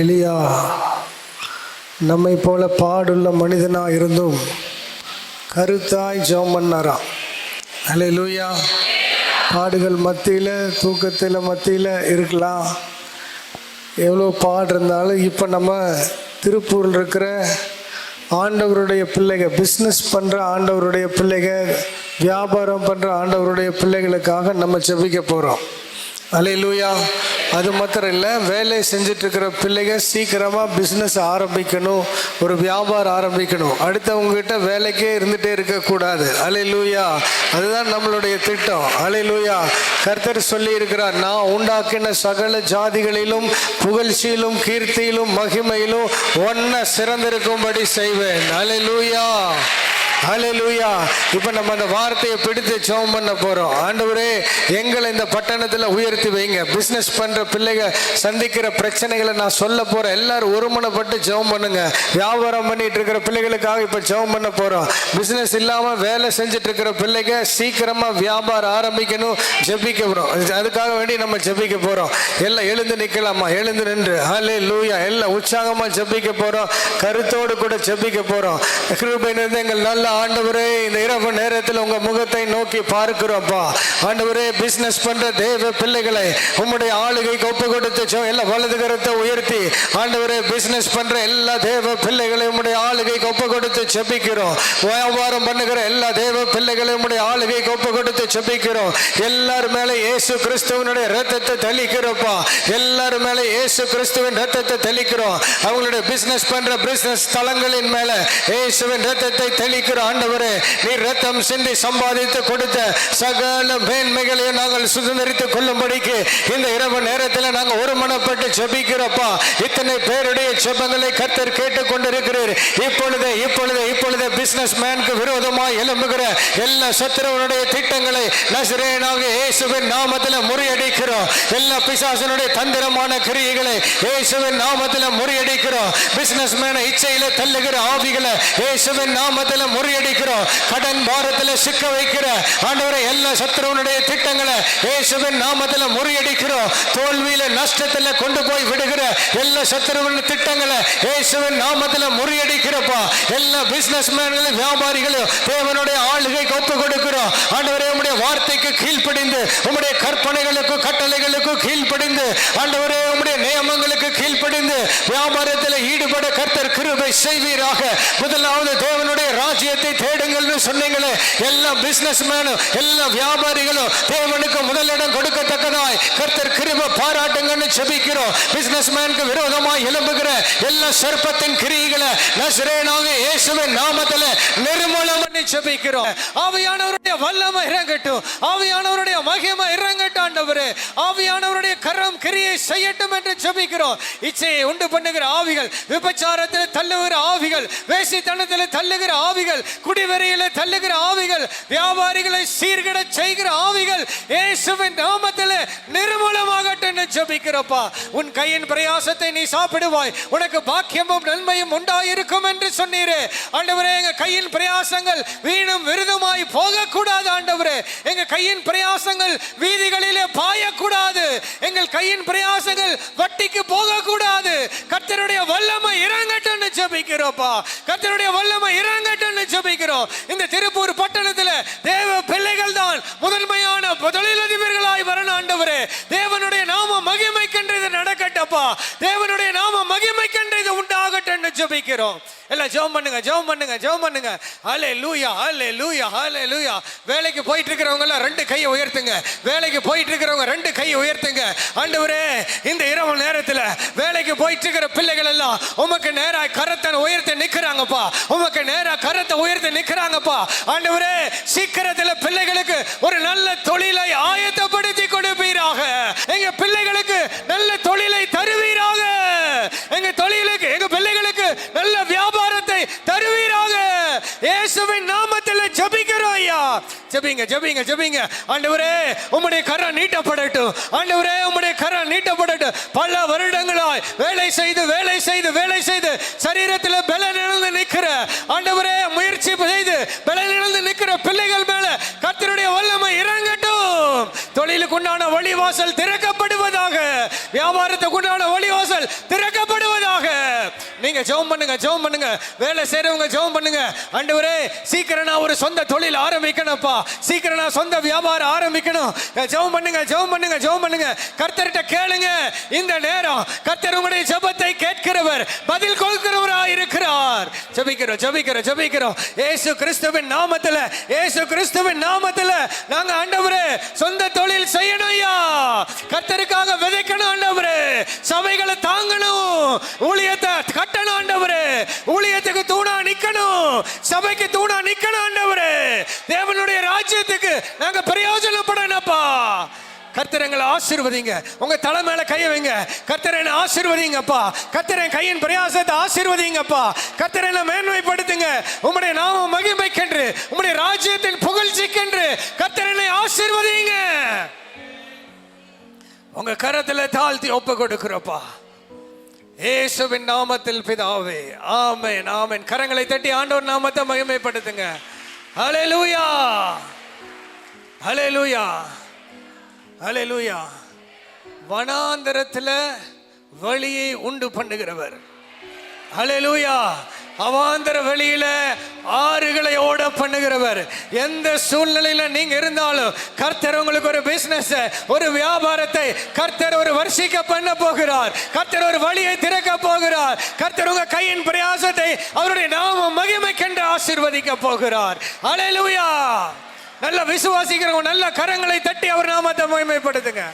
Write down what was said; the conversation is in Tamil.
எளியா நம்மை போல பாடுள்ள மனிதனாக இருந்தும் கருத்தாய் ஜோம் பண்ணாரா அலே அல்லேலூயா பாடுகள் மத்தியில் தூக்கத்தில் மத்தியில் இருக்கலாம். எவ்வளோ பாடு இருந்தாலும் இப்போ நம்ம திருப்பூரில் இருக்கிற ஆண்டவருடைய பிள்ளைங்க பிஸ்னஸ் பண்ணுற ஆண்டவருடைய பிள்ளைங்க வியாபாரம் பண்ணுற ஆண்டவருடைய பிள்ளைகளுக்காக நம்ம ஜெபிக்க போகிறோம் அலையிலூயா அது மாத்திரம் இல்லை வேலை செஞ்சுட்டு இருக்கிற பிள்ளைங்க சீக்கிரமாக பிஸ்னஸ் ஆரம்பிக்கணும் ஒரு வியாபாரம் ஆரம்பிக்கணும். அடுத்தவங்ககிட்ட வேலைக்கே இருந்துகிட்டே இருக்கக்கூடாது. அலையிலூயா அதுதான் நம்மளுடைய திட்டம். அலையிலூயா கர்த்தர் சொல்லியிருக்கிறார் நான் உண்டாக்கின சகல ஜாதிகளிலும் புகழ்ச்சியிலும் கீர்த்தியிலும் மகிமையிலும் ஒன்ன சிறந்திருக்கும்படி செய்வேன். அலையிலூயா ஹalleluya. இப்போ நம்ம அந்த வார்த்தையை பிடித்து ஜெபம் பண்ண போகிறோம் ஆண்டவரே எங்களை இந்த பட்டணத்தில் உயர்த்தி வைங்க. பிஸ்னஸ் பண்ணுற பிள்ளைங்க சந்திக்கிற பிரச்சனைகளை நான் சொல்ல போகிறேன் எல்லாரும் ஒருமனப்பட்டு ஜெபம் பண்ணுங்க. வியாபாரம் பண்ணிட்டு இருக்கிற பிள்ளைகளுக்காக இப்போ ஜெபம் பண்ண போகிறோம் பிஸ்னஸ் இல்லாமல் வேலை செஞ்சுட்டு இருக்கிற பிள்ளைங்க சீக்கிரமாக வியாபாரம் ஆரம்பிக்கணும் ஜெபிக்க போகிறோம் அதுக்காக வேண்டி நம்ம ஜெபிக்க போகிறோம் எல்லாம் எழுந்து நிற்கலாமா எழுந்து நின்று. ஹலே லூயா எல்லாம் உற்சாகமாக ஜெபிக்க போகிறோம் கருத்தோடு கூட ஜெபிக்க போகிறோம் கிருபையிலிருந்து எங்கள் நல்லா ஆண்டவரே இந்த இரவு நேரத்தில் உங்க முகத்தை நோக்கி பார்க்கிறோம்ப்பா ஆண்டவரே பிசினஸ் பண்ற தேவ பிள்ளைகளை உம்முடைய ஆளுகைக்கு ஒப்பு கொடுத்து எல்லா வலது கரத்தை உயர்த்தி ஆண்டவரே பிசினஸ் பண்ற எல்லா தேவ பிள்ளைகளை உம்முடைய ஆளுகைக்கு ஒப்பு கொடுத்து செபிக்கிறோம் வியாபாரம் பண்ணுகிற எல்லா தேவ பிள்ளைகளை உம்முடைய ஆளுகைக்கு ஒப்பு கொடுத்து செபிக்கிறோம் எல்லார் மேலே இயேசு கிறிஸ்துவனுடைய ரத்தத்தை தெளிக்கிறோம்ப்பா எல்லார் மேலே இயேசு கிறிஸ்துவின் ரத்தத்தை தெளிக்கிறோம். அவங்களுடைய பிசினஸ் பண்ற பிசினஸ் தளங்களின் மேல இயேசுவின் ரத்தத்தை தெளிக்கிறோம். ஆண்டவரே நீ ரத்தம் சிந்தி சம்பாதித்து கொடுத்த சகல மேன்மைகளையும் நாங்கள் சுதந்திரித்துக் கொள்ளும்படிக்கு இந்த இரவு நேரத்தில் நாங்கள் ஒருமனப்பட்டு ஜெபிக்கிறோப்பா. இத்தனை பேருடைய செபங்களை கர்த்தர் கேட்டுக் கொண்டிருக்கிறீர் இப்பொழுது இப்பொழுது இப்பொழுது பிசினஸ் மேனுக்கு விரோதமாக எழும்புகிற எல்லா சத்துருவனுடைய திட்டங்களை நசிரேனாக இயேசுவின் நாமத்தில் முறியடிக்கிறோம். எல்லா பிசாசனுடைய தந்திரமான கிரியைகளை இயேசுவின் நாமத்தில் முறியடிக்கிறோம். பிசினஸ் மேனை இச்சையில தள்ளுகிற ஆவிகளை இயேசுவின் நாமத்தில் முறியடிக்கிறோம். கடன் பாரத்தில் சிக்க வைக்கிற ஆண்டவரை எல்லா சத்துருவனுடைய திட்டங்களை இயேசுவின் நாமத்தில் முறியடிக்கிறோம். தோல்வியில நஷ்டத்தில் கொண்டு போய் விடுகிற எல்லா சத்துருவின் திட்டங்களை இயேசுவின் நாமத்தில் முறியடிக்கிறப்பா. எல்லா பிசினஸ் மேன்களும் வியாபாரிகளும் தேவனுடைய ஆளுகைக்கு ஒப்பு கொடுக்கிறோம். ஆண்டவரே உடைய வார்த்தைக்கு கீழ்ப்படிந்து உம்முடைய கற்பனைகளுக்கு கட்டளைகளுக்கு கீழ்ப்படிந்து ஆண்டவரே உம்முடைய நியமங்களுக்கு கீழ்ப்படிந்து வியாபாரத்தில் ஈடுபட கர்த்தர் கிருபை செய்வீராக. முதலாவது தேவனுடைய ராஜ்யத்தை தேடுங்கள்னு சொன்னீங்களே எல்லா பிசினஸ் மேனும் எல்லா வியாபாரிகளும் தேவனுக்கு முதலிடம் கொடுக்கத்தக்கதாய். கர்த்தர் கிருபை பாராட்டுங்கன்னு செபிக்கிறோம். பிசினஸ் மேனுக்கு விரோதமாய் எழும்புகிற எல்லா சர்ப்பத்தின் கிரியைகளை நசுரேனாக இயேசுவின் நாமத்தில் நிர்மூலம் பண்ணி செபிக்கிறோம். ஆவியானவருடைய வல்லமை இறங்கட்டும். ஆவியானவருடைய மகிமை இறங்கட்டும் ஆண்டவரே. ஆவியானவருடைய கரம் கிரியை செய்யட்டும் என்று செபிக்கிறோம். இச்சையை உண்டு பண்ணுகிற ஆவிகள் விபச்சாரத்தில் தள்ளுகிற ஆவிகள் வேசித்தனத்தில் தள்ளுகிற ஆவிகள் குடிவெறியில தள்ளுகிற ஆவிகள் வியாபாரிகளை சீர்கிட செய்கிற ஆவிகள் இயேசுவின் நாமத்தில் நிர்மூலமாக என்று ஜபிக்கிறப்பா. உன் கையின் பிரயாசத்தை நீ சாப்பிடுவாய். உனக்கு பாக்கியமும் நன்மையும் உண்டாயிருக்கும் என்று சொன்னீரே. ஆண்டவரே எங்க கையின் பிரயாசங்கள் வீணும் விருதுமாய் போகக்கூடாது ஆண்டவரே. எங்க கையின் பிரயாசங்கள் வீதிகளிலே பாயக்கூடாது. எங்கள் கையின் பிரயாசங்கள் வட்டிக்கு போகக்கூடாது. கர்த்தருடைய வல்லமை இறங்கட்டும்னு ஜபிக்கிறோப்பா. கர்த்தருடைய வல்லமை இறங்கட்டும்னு ஜபிக்கிறோம். இந்த திருப்பூர் பட்டணத்தில் தேவ பிள்ளைகள் தான் முதன்மையான தொழிலதிபர்களாய் வரணும் ஆண்டவரே. தேவனுடைய நாம மகிமைக்கென்று இது நடக்கட்டப்பா. தேவனுடைய நாம மகிமைக்கென்று இது உண்டாகட்டும் ஜபிக்கிறோம். எல்லாம் ஜெபம் பண்ணுங்க ஜெபம் பண்ணுங்க ஜெபம் பண்ணுங்க. ஹலே லூயா ஹலே லூயா ஹலே லூயா வேலைக்கு போயிட்டு இருக்கிறவங்க எல்லாம் ரெண்டு கையை உயர்த்துங்க. வேலைக்கு போயிட்டு இருக்கிறவங்க ரெண்டு கையை உயர்த்துங்க. ஆண்டவரே இந்த இரவு நேரத்தில் வேலைக்கு போயிட்டு இருக்கிற பிள்ளைகள் எல்லாம் உமக்கு நேராக கரத்தை உயர்த்தி நிற்கிறாங்கப்பா. உமக்கு நேராக கரத்தை உயர்த்தி நிற்கிறாங்கப்பா. ஆண்டவரே சீக்கிரத்தில் பிள்ளைகளுக்கு ஒரு நல்ல தொழிலை ஆயத்தப்படுத்தி கொடுப்பீராக. எங்க பிள்ளைகளுக்கு நல்ல தொழிலை தருவீராக எங்க தொழிலுக்கு எங்க பிள்ளைகளுக்கு நல்ல வியாபாரத்தை தருவீராக இயேசுவின் நாமத்தில் ஜெபிக்கிறோம் ஐயா ஜெபிங்க ஜெபிங்க ஜெபிங்க ஆண்டவரே உம்முடைய கரம் நீட்டப்படட்டும். ஆண்டவரே உம்முடைய கரம் நீட்டப்படட்டும். பல வருடங்களாய் வேலை செய்து வேலை செய்து வேலை செய்து சரீரத்தில் பலன் இழந்து நிற்கிற ஆண்டவரே முயற்சி செய்து பலன் இழந்து நிற்கிற பிள்ளைகள் மேல கத்தருடைய வல்லமை இறங்கட்டும். தொழிலுக்கு உண்டான வழிவாசல் திறக்கப்படுவதாக வியாபாரத்துக்கு உண்டான வழிவாசல் திறக்கப்படுவதாக நீங்க ஜெபம் பண்ணுங்க ஜெபம் பண்ணுங்க. வேலை செய்யறவங்க ஜெபம் பண்ணுங்க. ஆண்டவரே சீக்கிரம் நான் ஒரு சொந்த தொழில் ஆரம்பிக்கணும்ப்பா. சீக்கிரம் நான் சொந்த வியாபாரம் ஆரம்பிக்கணும். ஜெபம் பண்ணுங்க ஜெபம் பண்ணுங்க ஜெபம் பண்ணுங்க. கர்த்தர்கிட்ட கேளுங்க. இந்த நேரம் கர்த்தர் உங்களுடைய ஜெபத்தை கேட்கிறவர் பதில் கொடுக்கிறவராய் இருக்கிறார். ஜெபிக்கிறோம் ஜெபிக்கிறோம் ஜெபிக்கிறோம். ஏசு கிறிஸ்துவின் நாமத்துல ஏசு கிறிஸ்துவின் நாமத்துல நாங்க ஆண்டவரே சொந்த தொழில் செய்யணும் ஐயா. கர்த்தருக்காக சபைகளை தாங்கணும். ஊழியத்தை கட்டணும் ஆண்டவரே. ஊழியத்துக்கு தூணா நிக்கணும். சபைக்கு தூணா நிக்கணும் ஆண்டவரே. தேவனுடைய ராஜ்யத்துக்கு நாங்க பிரயோஜனப்படணும்ப்பா. கர்த்தர் எங்களை ஆசீர்வதிங்க. உங்க தலை மேல கைய வைங்க. கர்த்தர் என்னை ஆசீர்வதிங்கப்பா. கர்த்தர் என் கையின் பிரயாசத்தை ஆசீர்வதிங்கப்பா. கர்த்தர் என்னை மேன்மைப்படுத்துங்க. உம்முடைய நாம மகிமைக்கென்று உம்முடைய ராஜ்யத்தின் புகழ்ச்சிக்கென்று கர்த்தர் என்னை ஆசீர்வதிங்க. உங்க கரத்துல தாழ்த்தி ஒப்பு கொடுக்கிறப்பா. இயேசுவின் நாமத்தில் பிதாவே ஆமென் ஆமேன். கரங்களை தட்டி ஆண்டோர் நாமத்தை மகிமைப்படுத்துங்க. லூயா அலே லூயா வனாந்தரத்துல வழியை உண்டு பண்ணுகிறவர். ஹalleluya. அவாந்தர வெளியில ஆறுகளை ஓட பண்ணுகிறவர். எந்த சூழ்நிலையில நீங்க இருந்தாலும் கர்த்தர் உங்களுக்கு ஒரு பிசினஸ் ஒரு வியாபாரத்தை கர்த்தர் ஒரு வருஷிக்க பண்ண போகிறார். கர்த்தர் ஒரு வழியை திறக்க போகிறார். கர்த்தர் உங்க கையின் பிரயாசத்தை அவருடைய நாம மகிமைக்கென்று ஆசிர்வதிக்க போகிறார். அலையலுயா நல்ல விசுவாசிக்கிறவங்க நல்ல கரங்களை தட்டி அவர் நாமத்தை மகிமைப்படுத்துங்க.